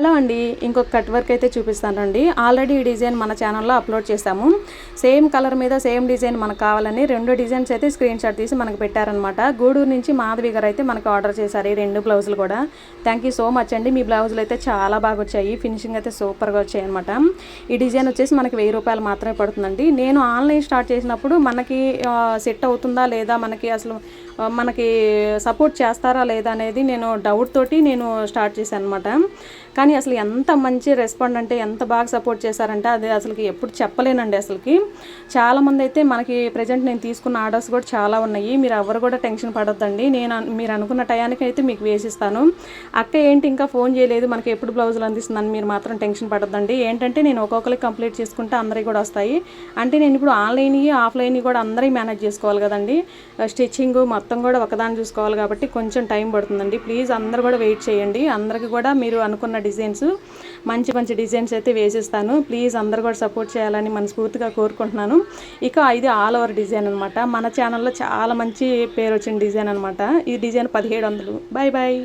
Hello అండి ఇంకొక cut work అయితే చూపిస్తానండి. ఆల్రెడీ ఈ డిజైన్ మన ఛానల్లో అప్లోడ్ చేశాము. సేమ్ కలర్ మీద సేమ్ డిజైన్ మనకు కావాలని రెండు డిజైన్స్ అయితే స్క్రీన్ షాట్ తీసి మనకు పెట్టారనమాట గూడూరు నుంచి మాధవి గారు అయితే మనకు ఆర్డర్ చేశారు ఈ రెండు బ్లౌజులు కూడా. థ్యాంక్ యూ సో మచ్ అండి. మీ బ్లౌజులు అయితే చాలా బాగా వచ్చాయి. ఫినిషింగ్ అయితే సూపర్గా వచ్చాయి అనమాట ఈ డిజైన్ వచ్చేసి మనకి వెయ్యి రూపాయలు మాత్రమే పడుతుందండి. నేను ఆన్లైన్ స్టార్ట్ చేసినప్పుడు మనకి సెట్ అవుతుందా లేదా? మనకి అసలు మనకి సపోర్ట్ చేస్తారా లేదా అనేది నేను డౌట్ తోటి నేను స్టార్ట్ చేశాను అనమాట కానీ అసలు ఎంత మంచి రెస్పాండ్ అంటే ఎంత బాగా సపోర్ట్ చేశారంటే అది అసలుకి ఎప్పుడు చెప్పలేనండి అసలుకి. చాలామంది అయితే మనకి ప్రజెంట్ నేను తీసుకున్న ఆర్డర్స్ కూడా చాలా ఉన్నాయి. మీరు ఎవరు కూడా టెన్షన్ పడొద్దండి. నేను మీరు అనుకున్న టయానికి అయితే మీకు వేసిస్తాను. అక్క ఏంటి ఇంకా ఫోన్ చేయలేదు మనకి ఎప్పుడు బ్లౌజులు అందిస్తుందని మీరు మాత్రం టెన్షన్ పడొద్దండి. ఏంటంటే నేను ఒక్కొక్కరికి కంప్లీట్ చేసుకుంటే అందరికి కూడా వస్తాయి. అంటే నేను ఇప్పుడు ఆన్లైన్ ఆఫ్లైన్ కూడా అందరికీ మేనేజ్ చేసుకోవాలి కదండి. స్టిచ్చింగ్ మొత్తం కూడా ఒకదాన్ని చూసుకోవాలి కాబట్టి కొంచెం టైం పడుతుందండి. ప్లీజ్ అందరు కూడా వెయిట్ చేయండి. అందరికి కూడా మీరు అనుకున్న డిజైన్స్ మంచి మంచి డిజైన్స్ అయితే వేసిస్తాను. ప్లీజ్ అందరు కూడా సపోర్ట్ చేయాలని మనస్ఫూర్తిగా కోరుకుంటున్నాను. ఇక ఇది ఆల్ ఓవర్ డిజైన్ అనమాట మన ఛానల్లో చాలా మంచి పేరు వచ్చిన డిజైన్ అనమాట ఈ డిజైన్ పదిహేడు వందలు. Bye bye